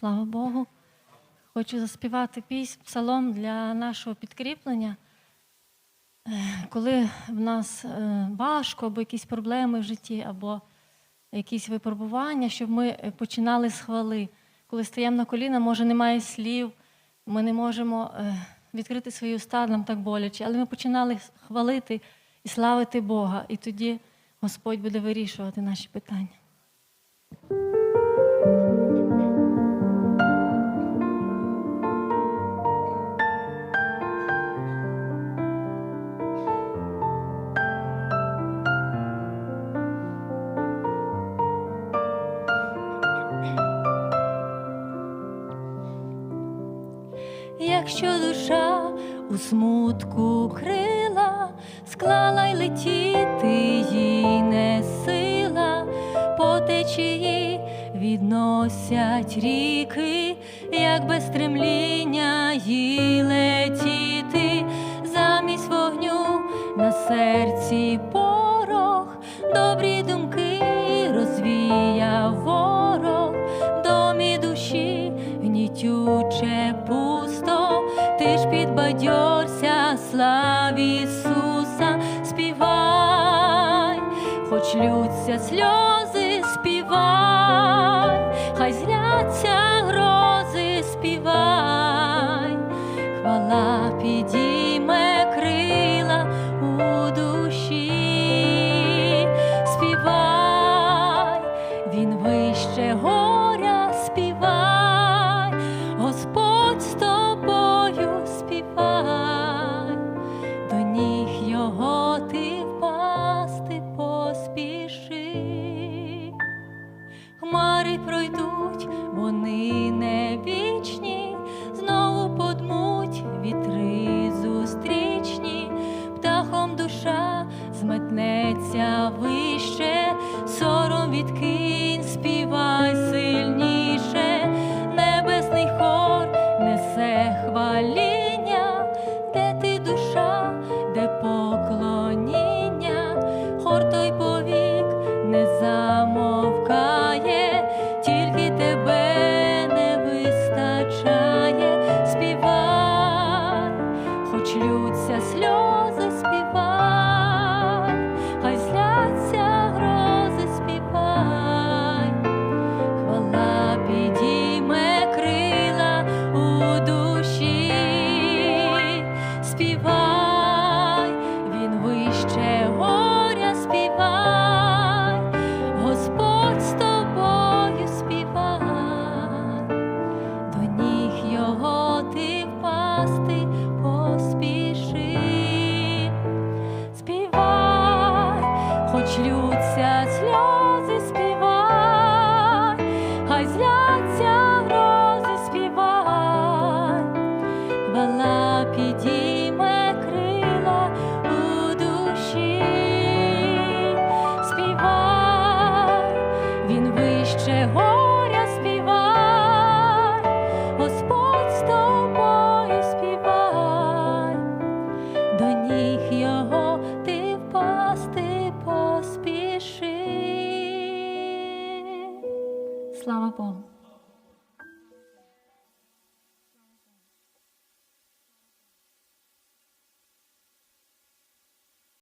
Слава Богу. Хочу заспівати пісню, псалом для нашого підкріплення. Е, Коли в нас е, важко, або якісь проблеми в житті, або якісь випробування, щоб ми е, починали з хвали. Коли стаємо на коліна, може, немає слів, ми не можемо відкрити свої уста, нам так боляче, але ми починали хвалити і славити Бога, і тоді Господь буде вирішувати наші питання. Душа у смутку крила, склала й летіти їй не сила, по течії відносять ріки, як без стремління їй ти ж підбадьорся, славі Ісуса, співай, хоч лються сльози, співай, Хмари пройдуть, вони не вічні, знову подмуть вітри зустрічні, птахом душа зметнеться хоч лються сльози, співай, Слава Богу.